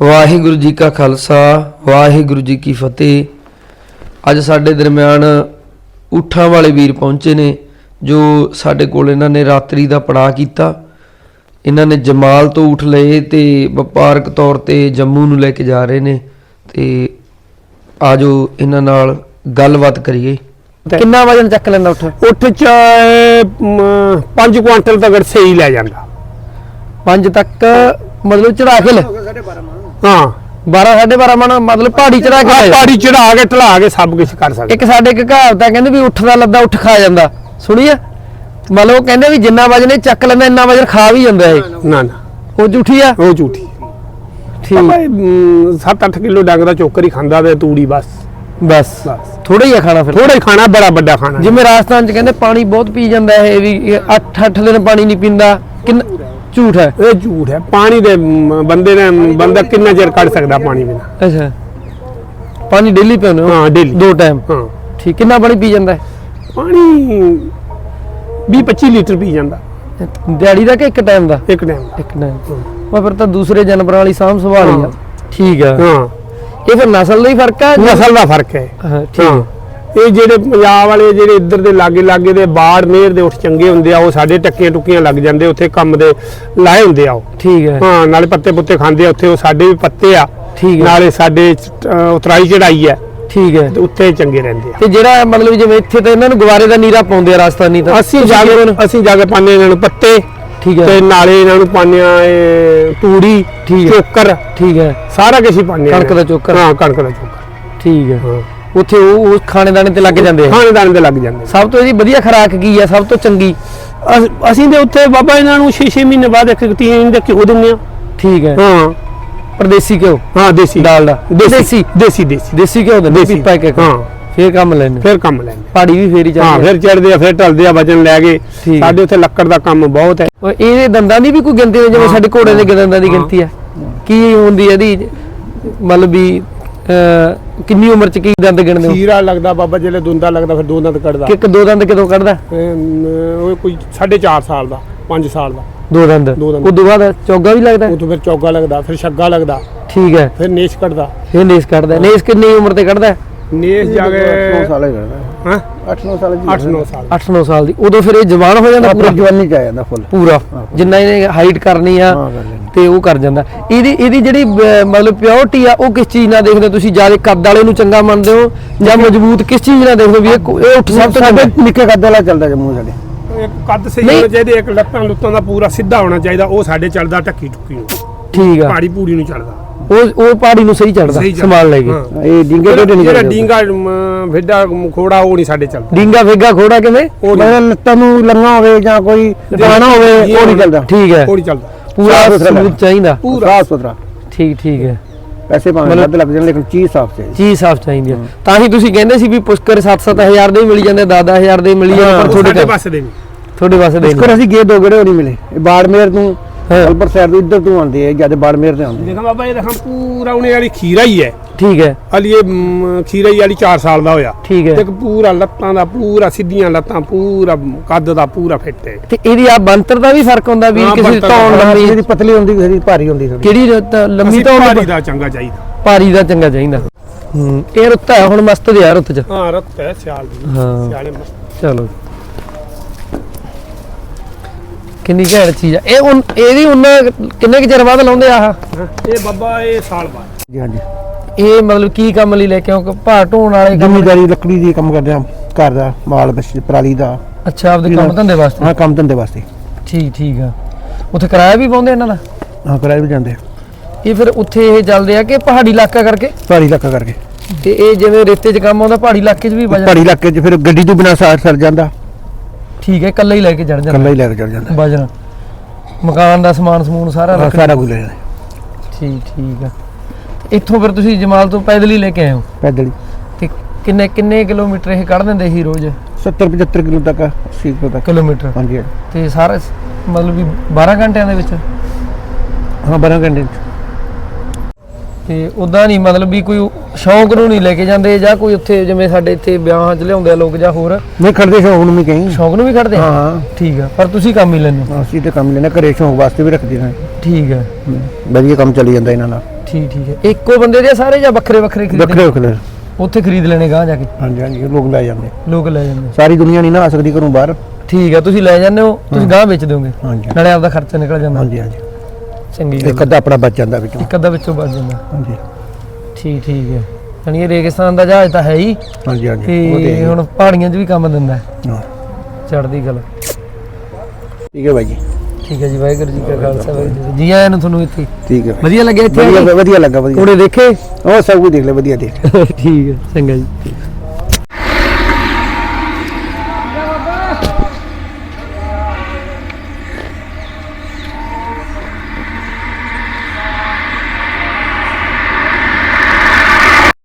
ਵਾਹਿਗੁਰੂ ਜੀ ਕਾ ਖਾਲਸਾ ਵਾਹਿਗੁਰੂ ਜੀ ਕੀ ਫਤਿਹ। ਅੱਜ ਸਾਡੇ ਦਰਮਿਆਨ ਊਠਾਂ ਵਾਲੇ ਵੀਰ ਪਹੁੰਚੇ ਨੇ ਜੋ ਸਾਡੇ ਕੋਲ ਇਹਨਾਂ ਨੇ ਰਾਤਰੀ ਦਾ ਪੜਾਅ ਕੀਤਾ। ਇਹਨਾਂ ਨੇ ਜਮਾਲ ਤੋਂ ਊਠ ਲਏ ਤੇ ਵਪਾਰਕ ਤੌਰ ਤੇ ਜੰਮੂ ਨੂੰ ਲੈ ਕੇ ਜਾ ਰਹੇ ਨੇ ਤੇ ਆਜੋ ਇਹਨਾਂ ਨਾਲ ਗੱਲਬਾਤ ਕਰੀਏ। ਕਿੰਨਾ ਵਜਨ ਚੱਕ ਲੈਂਦਾ ਉੱਠ? ਉੱਠ ਚ 5 ਕੁਆਂਟਲ ਤੱਕ ਸਹੀ ਲੈ ਜਾਂਦਾ। 5 ਤੱਕ ਮਤਲਬ ਚੜਾ ਕੇ ਲੈ। ਹਾਂ। 12 12.5 ਮਣ ਮਤਲਬ ਪਹਾੜੀ ਚੜਾ ਕੇ ਆਹ ਲੈ ਪਾੜੀ ਚੜਾ ਕੇ ਢਲਾ ਕੇ ਸਭ ਕੁਝ ਕਰ ਸਕਦਾ। ਇੱਕ ਸਾਡੇ ਇੱਕ ਕਹਾਵਤ ਆ ਕਹਿੰਦੇ ਵੀ ਉੱਠ ਦਾ ਲੱਦਾ ਉੱਠ ਖਾ ਜਾਂਦਾ। ਸੁਣੀ ਆ ਮਤਲਬ ਉਹ ਕਹਿੰਦੇ ਵੀ ਜਿੰਨਾ ਵਜਨ ਇਹ ਚੱਕ ਲੈਂਦਾ ਇੰਨਾ ਵਜਨ ਖਾ ਵੀ ਜਾਂਦਾ ਇਹ। ਨਾ ਨਾ। ਉਹ ਝੂਠੀ ਆ? ਉਹ ਝੂਠੀ। ਠੀਕ। ਭਾਈ 7-8 ਕਿਲੋ ਡੰਗ ਦਾ ਚੋਕਰ ਹੀ ਖਾਂਦਾ ਤੇ ਤੂੜੀ ਬਸ। ਬਸ। ਬਸ। ਥੋੜਾ ਹੀ ਆ ਖਾਣਾ ਫਿਰ। ਥੋੜਾ ਹੀ ਖਾਣਾ ਬੜਾ ਵੱਡਾ ਖਾਣਾ। ਜਿਵੇਂ ਰਾਜਸਥਾਨ ਚ ਕਹਿੰਦੇ ਪਾਣੀ ਬਹੁਤ ਪੀ ਜਾਂਦਾ ਇਹ ਵੀ 8 8 ਦਿਨ ਪਾਣੀ ਨਹੀਂ ਪੀਂਦਾ। ਕਿੰਨਾ ਝੂਠ ਹੈ? ਇਹ ਝੂਠ ਹੈ। ਪਾਣੀ ਦੇ ਮ, ਬੰਦੇ ਨੇ ਬੰਦਾ ਕਿੰਨਾ ਚਿਰ ਕੱਢ ਸਕਦਾ ਪਾਣੀ ਬਿਨਾ? ਅੱਛਾ। ਪਾਣੀ ਡੇਲੀ ਪੀਉਂਦੇ ਹੋ? ਹਾਂ ਡੇਲੀ ਦੋ ਟਾਈਮ ਹਾਂ। ਠੀਕ ਕਿੰਨਾ ਪਾਣੀ ਪੀ ਜਾਂਦਾ ਹੈ? ਪਾਣੀ 20-25 ਲੀਟਰ ਪੀ ਜਾਂਦਾ। ਦਿਹਾੜੀ ਦਾ ਕਿ ਇੱਕ ਟਾਈਮ ਦਾ? ਇੱਕ ਟਾਈਮ ਇੱਕ ਟਾਈਮ ਮੈਂ ਫਿਰ ਤਾਂ ਦੂਸਰੇ ਜਾਨਵਰਾਂ ਵਾਲੀ ਸਾਂਭ ਸੰਭਾਲ ਹੀ ਆ। ਹਾਂ। ਠੀਕ ਆ। ਹਾਂ। ਇਹ ਫਿਰ ਨਸਲ ਦਾ ਹੀ ਫ਼ਰਕ ਆ ਨਸਲ ਦਾ ਫ਼ਰਕ ਹੈ। ਹਾਂ ਠੀਕ। ਹਾਂ। ਇਹ ਜਿਹੜੇ ਪੰਜਾਬ ਵਾਲੇ ਜਿਹੜੇ ਇੱਧਰ ਦੇ ਲਾਗੇ ਲਾਗੇ ਦੇ ਬਾੜ ਨੇਰ ਦੇ ਉੱਠ ਚੰਗੇ ਹੁੰਦੇ ਆ ਉਹ ਸਾਡੇ ਟੱਕੀਆਂ ਟੁੱਕੀਆਂ ਲੱਗ ਜਾਂਦੇ ਉੱਥੇ ਕੰਮ ਦੇ ਲਾਏ ਹੁੰਦੇ ਆ ਉਹ। ਠੀਕ ਹੈ। ਹਾਂ ਨਾਲੇ ਪੱਤੇ ਪੁੱਤੇ ਖਾਂਦੇ ਆ ਉੱਥੇ ਉਹ ਸਾਡੇ ਵੀ ਪੱਤੇ ਆ। ਠੀਕ ਹੈ। ਨਾਲੇ ਸਾਡੇ ਉਤਰਾਈ ਚੜਾਈ ਹੈ। ਠੀਕ ਹੈ। ਤੇ ਉੱਥੇ ਚੰਗੇ ਰਹਿੰਦੇ ਆ। ਤੇ ਜਿਹੜਾ ਮਤਲਬ ਜਿਵੇਂ ਇੱਥੇ ਤਾਂ ਇਹਨਾਂ ਨੂੰ ਗਵਾਰੇ ਦਾ ਨੀਰਾ ਪਾਉਂਦੇ ਆ ਰਾਜਸਥਾਨੀ ਤਾਂ ਅਸੀਂ ਜਾ ਕੇ ਅਸੀਂ ਜਾ ਕੇ ਪਾਣੇ ਇਹਨਾਂ ਨੂੰ ਪੱਤੇ ਠੀਕ ਤੇ ਹੈ ਨਾਲੇ ਇਹਨਾਂ ਨੂੰ ਪਾਣੇ ਆ ਇਹ ਤੂੜੀ ਠੀਕ ਹੈ। ਚੋਕਰ। ਠੀਕ ਹੈ। ਸਾਰਾ ਕੁਝ ਹੀ ਪਾਣੇ ਕਣਕ ਦਾ ਚੋਕਰ। ਹਾਂ ਕਣਕ ਦਾ ਚੋਕਰ। ਠੀਕ ਹੈ। ਹਾਂ। ਉੱਥੇ ਉਹ ਉਹ ਖਾਣੇ ਦਾਣੇ ਤੇ ਲੱਗ ਜਾਂਦੇ ਆ। ਖਾਣੇਦਾਨ ਦੇ ਲੱਗ ਜਾਂਦੇ ਸਭ ਤੋਂ ਇਹਦੀ ਵਧੀਆ ਖੁਰਾਕ ਕੀ ਆ? ਸਭ ਤੋਂ ਚੰਗੀ? ਅਸ- ਅਸੀਂ ਦੇ ਉੱਥੇ ਬਾਬਾ ਇਹਨਾਂ ਨੂੰ 6-6 ਮਹੀਨੇ ਬਾਅਦ ਇੱਕ ਟੀਨ ਦੇ ਘਿਓ ਦਿੰਦੇ ਆ ਠੀਕ ਹੈ। ਹਾਂ। ਪਰਦੇਸੀ ਘਿਓ? ਹਾਂ ਦੇਸੀ। ਡਾਲ ਦਾ। ਦੇਸੀ। ਦੇਸੀ? ਦੇਸੀ ਦੇਸੀ। ਘਿਓ ਦਿੰਦੇ ਦੇਸੀ। ਪੀਪਾ ਇੱਕ ਹਾਂ। ਫੇਰ ਕੰਮ ਲੈਣੇ ਫਿਰ ਕੰਮ ਲੈਂਦੇ ਪਹਾੜੀ ਵੀ ਫੇਰ ਹੀ ਹਾਂ ਚੱਲਦੀ ਫਿਰ ਚੜਦੇ ਆ ਫਿਰ ਢਲਦੇ ਆ ਵਜਨ ਲੈ ਕੇ। ਠੀਕ। ਸਾਡੇ ਉੱਥੇ ਲੱਕੜ ਦਾ ਕੰਮ ਬਹੁਤ ਹੈ। ਆ ਇਹਦੇ ਦੰਦਾਂ ਦੀ ਵੀ ਕੋਈ ਗਿਣਤੀ ਹੈ ਜਿਵੇਂ ਹਾਂ। ਸਾਡੇ ਘੋੜੇ ਦੇ ਦੰਦਾਂ ਦੀ ਹਾਂ। ਗਿਣਤੀ ਹੈ ਕੀ ਹੁੰਦੀ ਇਹਦੀ? ਮਤਲਬ ਵੀ ਅਹ, ਕਿੰਨੀ ਉਮਰ ਚ ਕੀ ਦੰਦ ਗਿਣਦੇ ਹੋ? ਖੀਰਾ ਲੱਗਦਾ ਬਾਬਾ ਜਿਹੜੇ ਦੁੰਦਾ ਲੱਗਦਾ ਫਿਰ ਦੋ ਦੰਦ ਕੱਢਦਾ। ਕਿ ਇੱਕ ਦੋ ਦੰਦ ਕਿਦੋਂ ਕੱਢਦਾ? ਅਮ, ਉਹ ਕੋਈ 4.5 ਸਾਲ ਦਾ 5 ਸਾਲ ਦਾ। ਦੋ ਦੰਦ? ਦੋ ਦੰਦ। ਉਦੋਂ ਬਾਅਦ ਚੌਗਾ ਵੀ ਲੱਗਦਾ? ਉਹ ਤੋਂ ਫਿਰ ਚੌਗਾ ਲੱਗਦਾ ਫਿਰ ਛੱਗਾ ਲੱਗਦਾ ਠੀਕ ਹੈ। ਫਿਰ ਨੇਸ਼ ਕੱਢਦਾ। ਫੇਰ ਨੇਸ ਕੱਢਦਾ। ਨੇਸ ਕਿੰਨੀ ਉਮਰ ਤੇ ਕੱਢਦਾ? ਨੇਸ਼ ਜਾ ਕੇ ਸਾਲ ਹੀ ਰਹਿਣਾ ਹਾਂ? 8-9 ਸਾਲ 8-9 ਸਾਲ 8-9 ਸਾਲ ਦੀ। ਉਦੋਂ ਫਿਰ ਇਹ ਜਵਾਨ ਹੋ ਜਾਂਦਾ ਪੂਰਾ? ਜਵਾਨੀ ਚ ਆ ਜਾਂਦਾ ਫੁੱਲ ਪੂਰਾ। ਜਿੰਨਾ ਇਹਨੇ ਹਾਈਟ ਕਰਨੀ ਆ ਹਾਂ, ਕਰ ਲੈਣੀ। ਤੇ ਉਹ ਕਰ ਜਾਂਦਾ। ਇਹਦੀ ਇਹਦੀ ਜਿਹੜੀ ਮਤਲਬ ਪਿਓਰਟੀ ਆ ਉਹ ਕਿਸ ਚੀਜ਼ ਨਾਲ ਦੇਖਦੇ ਤੁਸੀਂ? ਜ਼ਿਆਦਾ ਕੱਦ ਵਾਲੇ ਨੂੰ ਚੰਗਾ ਮੰਨਦੇ ਹੋ? ਜਾਂ ਮਜ਼ਬੂਤ ਕਿਸ ਚੀਜ਼ ਨਾਲ ਦੇਖਦੇ ਹੋ ਵੀ ਇਹ ਉੱਠ ਸਭ ਤੋਂ ਨਿੱਕੇ ਕੱਦ ਵਾਲਾ ਚੱਲਦਾ ਜੰਮੂ ਸਾਡੇ। ਇੱਕ ਕੱਦ ਸਹੀ। ਹੋਣਾ ਚਾਹੀਦਾ ਇੱਕ ਲੱਤਾਂ ਲੁੱਤਾਂ ਦਾ ਪੂਰਾ ਸਿੱਧਾ ਹੋਣਾ ਚਾਹੀਦਾ ਉਹ ਸਾਡੇ ਚੱਲਦਾ ਟੱਕੀ ਟੁੱਕੀ ਨੂੰ। ਠੀਕ ਆ। ਪਹਾੜੀ ਪੂੜੀ ਨੂੰ ਚੱਲਦਾ। ਉਹ ਉਹ ਪਹਾੜੀ ਨੂੰ ਸਹੀ ਚੜਦਾ। ਸੰਭਾਲ ਲੈ ਕੇ। ਇਹ ਡਿੰਗੇ ਟੋਟੇ ਨਹੀਂ ਜਿਹੜਾ ਡੀਂਗਾ ਮ, ਮ, ਖੋੜਾ ਉਹ ਨਹੀਂ ਸਾਡੇ ਚੱਲਦਾ। ਡਿੰਗਾ ਫੇਗਾ ਖੋੜਾ ਕਿਵੇਂ? ਮਗਰ ਲੱਤਾਂ ਨੂੰ ਲੰਗਾ ਹੋਵੇ ਜਾਂ ਕੋਈ ਪਾਣਾ ਹੋਵੇ ਉਹ ਨਹੀਂ ਚੱਲਦਾ। ਠੀਕ ਹੈ। ਉਹ ਨਹੀਂ ਚੱਲਦਾ। ਪੂਰਾ ਸਾਫ਼ ਸੁਥਰਾ ਸਮੂਥ ਚਾਹੀਦਾ। ਪੂਰਾ ਸਾਫ਼ ਸੁਥਰਾ। ਠੀਕ ਠੀਕ ਹੈ। ਪੈਸੇ ਭਾਵੇਂ ਮਤਲਬ- ਵੱਧ ਲੱਗ ਜਾਣ ਲੇਕਿਨ ਚੀਜ਼ ਸਾਫ਼ ਚਾਹੀਦੀ। ਚੀਜ਼ ਸਾਫ਼ ਚਾਹੀਦੀ ਆ ਤਾਂ ਹੀ ਤੁਸੀਂ ਕਹਿੰਦੇ ਸੀ ਵੀ ਪੁਸ਼ਕਰ 7-7000 ਦੇ ਵੀ ਮਿਲ ਜਾਂਦੇ 10-10000 ਦੇ ਮਿਲ ਜਾਂਦੇ ਪਰ ਤੁਹਾਡੇ ਸਾਡੇ ਕੋਲ- ਪਾਸੇ ਦੇ ਵੀ। ਤੁਹਾਡੇ ਪਾਸੇ ਦੇ ਉਸਕਰ ਅਸੀਂ ਗਏ ਦੋ ਗੜੇ ਨਹੀਂ ਮਿਲੇ। ਇਹ ਬਾੜਮੇਰ ਤੋਂ ਹਾਂ। ਸਾਈਡ ਤੋਂ ਇੱਧਰ ਤੋਂ ਆਉਂਦੇ ਆ ਜਦ ਬਾੜਮੇਰ ਤੇ ਆਉਂਦੇ ਦੇਖਾਂ ਬਾਬਾ ਇਹ ਦੇਖਾਂ ਪੂਰਾ ਉਹਨੇ ਵਾਲੀ ਖੀਰਾ ਹੀ ਹੈ। ਠੀਕ ਹੈ। ਹਾਲੀ ਇਹ ਮ, ਖੀਰਾ ਵਾਲੀ 4 ਸਾਲ ਦਾ ਹੋਇਆ। ਠੀਕ ਹੈ। ਤੇ ਇੱਕ ਪੂਰਾ ਲੱਤਾਂ ਦਾ ਪੂਰਾ ਸਿੱਧੀਆਂ ਲੱਤਾਂ ਪੂਰਾ ਕੱਦ ਦਾ ਪੂਰਾ ਫਿੱਟ ਹੈ। ਤੇ ਇਹਦੀ ਆ ਬੰਤਰ ਦਾ ਵੀ ਫ਼ਰਕ ਹੁੰਦਾ ਵੀ ਹਾਂ, ਕਿਸੇ ਦੀ ਲੰਮੀ ਜਿਹੜੀ ਪਤਲੀ ਹੁੰਦੀ ਕਿਸੇ ਦੀ ਭਾਰੀ ਹੁੰਦੀ ਥੋੜੀ ਕਿਹੜੀ ਤਾਂ ਲੰਮੀ ਅਸੀਂ ਭਾਰੀ ਦਾ ਚੰਗਾ ਚਾਹੀਦਾ। ਭਾਰੀ ਦਾ ਚੰਗਾ ਚਾਹੀਦਾ। ਹੂੰ। ਇਹ ਰੁੱਤਾ ਹੈ ਹੁਣ ਮਸਤ ਦੇ ਆ ਰੁੱਤ ਚ। ਹਾਂ ਰਤ ਹੈ ਸਿਆਲ ਦੀ। ਹਾਂ। ਸਿਆਲੇ ਮਸਤ। ਚਲੋ। ਕਿੰਨੀ ਘੈਂਟ ਚੀਜ਼ ਆ। ਇਹ ਉਨ- ਇਹਦੀ ਉਹਨਾਂ ਕਿੰਨੇ ਕੁ ਚਿਰ ਬਾਅਦ ਲਾਉਂਦੇ ਆ ਆਹ? ਇਹ ਬਾਬਾ ਇਹ ਸਾਲ ਬਾਅਦ। ਜੀ ਹਾਂਜੀ। ਇਹ ਮਤਲਬ ਕੀ ਕੰਮ ਲਈ ਲੈ ਕੇ ਭਾਰ ਢੋਣ ਵਾਲੇ ਕੰਮ ਜ਼ਿਮੀਦਾਰੀ ਲੱਕੜੀ ਦੀ ਕੰਮ ਕਰਦੇ ਆ ਘਰ ਦਾ ਮਾਲ ਬੱਛੀ ਪਰਾਲੀ ਦਾ। ਅੱਛਾ ਆਪਦੇ ਕੰਮ ਧੰਦੇ ਵਾਸਤੇ? ਹਾਂ ਕੰਮ ਧੰਦੇ ਵਾਸਤੇ। ਠੀਕ ਠੀਕ ਆ। ਉੱਥੇ ਕਿਰਾਇਆ ਵੀ ਪਾਉਂਦੇ ਇਹਨਾਂ ਦਾ? ਹਾਂ ਕਿਰਾਏ ਵੀ ਜਾਂਦੇ ਆ। ਇਹ ਫਿਰ ਉੱਥੇ ਇਹ ਚੱਲਦੇ ਆ ਕਿ ਪਹਾੜੀ ਇਲਾਕਾ ਕਰਕੇ? ਪਹਾੜੀ ਇਲਾਕਾ ਕਰਕੇ। ਤੇ ਇਹ ਜਿਵੇਂ ਰੇਤੇ 'ਚ ਕੰਮ ਆਉਂਦਾ ਪਹਾੜੀ ਇਲਾਕੇ 'ਚ ਵੀ ਵਜਨ ਪਹਾੜੀ ਇਲਾਕੇ 'ਚ ਫਿਰ ਗੱਡੀ ਤੋਂ ਬਿਨਾ ਸਾਰ ਸਰ ਜਾਂਦਾ। ਠੀਕ ਹੈ ਇਕੱਲਾ ਹੀ ਲੈ ਕੇ ਚੜ ਜਾਂਦਾ। ਕੱਲਾ ਹੀ ਲੈ ਕੇ ਚੜ ਜਾਂਦਾ। ਵਜਨ ਮਕਾਨ ਦਾ ਸਮਾਨ ਸਮੂਨ ਸਾਰਾ ਹਾਂ, ਰੱਖ ਸਾਰਾ ਕੁਝ ਲੈ ਜਾਂਦਾ। ਠੀਕ ਠੀਕ ਆ। ਇੱਥੋਂ ਫਿਰ ਤੁਸੀਂ ਜਮਾਲ ਤੋਂ ਪੈਦਲ ਹੀ ਲੈ ਕੇ ਆਏ ਹੋ? ਪੈਦਲ ਹੀ। ਤੇ ਕਿੰਨੇ ਕਿੰਨੇ ਕਿਲੋਮੀਟਰ ਇਹ ਕੱਢ ਦਿੰਦੇ ਸੀ ਰੋਜ਼? 70 75 ਕਿਲੋ ਤੱਕ 80 ਕਿਲੋ ਤੱਕ। ਕਿਲੋਮੀਟਰ? ਹਾਂਜੀ ਤੇ ਸਾਰਾ ਮਤਲਬ ਵੀ 12 ਘੰਟਿਆਂ ਦੇ ਵਿੱਚ? ਹਾਂ 12 ਘੰਟੇ। ਤੇ ਉਦਾਂ ਨਹੀਂ ਮਤਲਬ ਵੀ ਕੋਈ ਸ਼ੌਂਕ ਨੂੰ ਨਹੀਂ ਲੈ ਕੇ ਜਾਂਦੇ ਜਾਂ ਕੋਈ ਉੱਥੇ ਜਿਵੇਂ ਸਾਡੇ ਇੱਥੇ ਵਿਆਹਾਂ 'ਚ ਲਿਆਉਂਦੇ ਆ ਲੋਕ ਜਾਂ ਹੋਰ? ਨਹੀਂ ਖੜਦੇ ਸ਼ੌਂਕ ਨੂੰ ਵੀ ਕਹੀਂ। ਸ਼ੌਂਕ ਨੂੰ ਵੀ ਖੜਦੇ ਹਾਂ ਹਾਂ। ਠੀਕ ਆ ਪਰ ਤੁਸੀਂ ਕੰਮ ਹੀ ਹੋ? ਅਸੀਂ ਤੇ ਕੰਮ ਲੈਣਾ ਘਰੇ ਸ਼ੌਂਕ ਵਾਸਤੇ ਵੀ ਰੱਖਦੇ ਨੇ ਠੀਕ ਆ। ਵਧੀਆ ਕੰਮ ਚੱਲੀ ਜਾਂਦਾ ਇਹਨਾਂ ਨਾਲ। ਠੀਕ ਠੀਕ ਹੈ। ਇੱਕੋ ਬੰਦੇ ਦੇ ਆ ਸਾਰੇ ਜਾਂ ਵੱਖਰੇ ਵੱਖਰੇ ਖਰੀਦਣੇ? ਵੱਖਰੇ ਵੱਖਰੇ। ਉੱਥੇ ਖਰੀਦ ਲੈਣੇ ਗਾਂ ਜਾ ਕੇ? ਹਾਂਜੀ ਹਾਂਜੀ ਲੋਕ ਲੈ ਜਾਂਦੇ। ਲੋਕ ਲੈ ਜਾਂਦੇ। ਸਾਰੀ ਦੁਨੀਆ ਨਹੀਂ ਨਾ ਆ ਸਕਦੀ ਘਰੋਂ ਬਾਹਰ। ਠੀਕ ਹੈ ਤੁਸੀਂ ਲੈ ਜਾਂਦੇ ਹੋ ਤੁਸੀਂ ਗਾਂ ਵੇਚ ਦਿਓਗੇ। ਹਾਂਜੀ। ਨਾਲੇ ਆਪਦਾ ਖਰਚਾ ਨਿਕਲ ਜਾਂਦਾ। ਹਾਂਜੀ ਹਾਂਜੀ। ਚੰਗੀ ਇੱਕ ਅੱਧਾ ਆਪਣਾ ਬਚ ਜਾਂਦਾ ਵਿੱਚੋਂ। ਇੱਕ ਅੱਧਾ ਵਿੱਚੋਂ ਬਚ ਜਾਂਦਾ। ਹਾਂਜੀ। ਠੀਕ ਠੀਕ ਹੈ। ਯਾਨੀ ਇਹ ਰੇਗਿਸਤਾਨ ਦਾ ਜਹਾਜ਼ ਤਾਂ ਹੈ ਹੀ। ਹਾਂਜੀ ਹਾਂਜੀ। ਉਹ ਤੇ। ਹੁਣ ਪਹਾੜੀਆਂ 'ਚ ਵੀ ਕੰਮ ਦਿੰਦਾ। ਚੜ੍ਹਦੀ ਗੱਲ ਠੀਕ ਹੈ ਭਾਈ ਜੀ। ਠੀਕ ਹੈ ਜੀ ਵਾਹਿਗੁਰੂ ਜੀ ਕਾ ਖਾਲਸਾ ਵਾਹਿਗੁਰੂ ਜੀ ਆਇਆਂ ਨੂੰ ਤੁਹਾਨੂੰ ਇੱਥੇ? ਠੀਕ ਹੈ। ਵਧੀਆ ਲੱਗਿਆ ਇੱਥੇ ਵਧੀਆ ਲੱਗਾ ਵਧੀਆ। ਘੋੜੇ ਦੇਖੇ? ਉਹ ਸਭ ਕੁਝ ਦੇਖ ਲੈ ਵਧੀਆ ਦੇਖ ਲਿਆ। ਠੀਕ ਹੈ ਚੰਗਾ ਜੀ।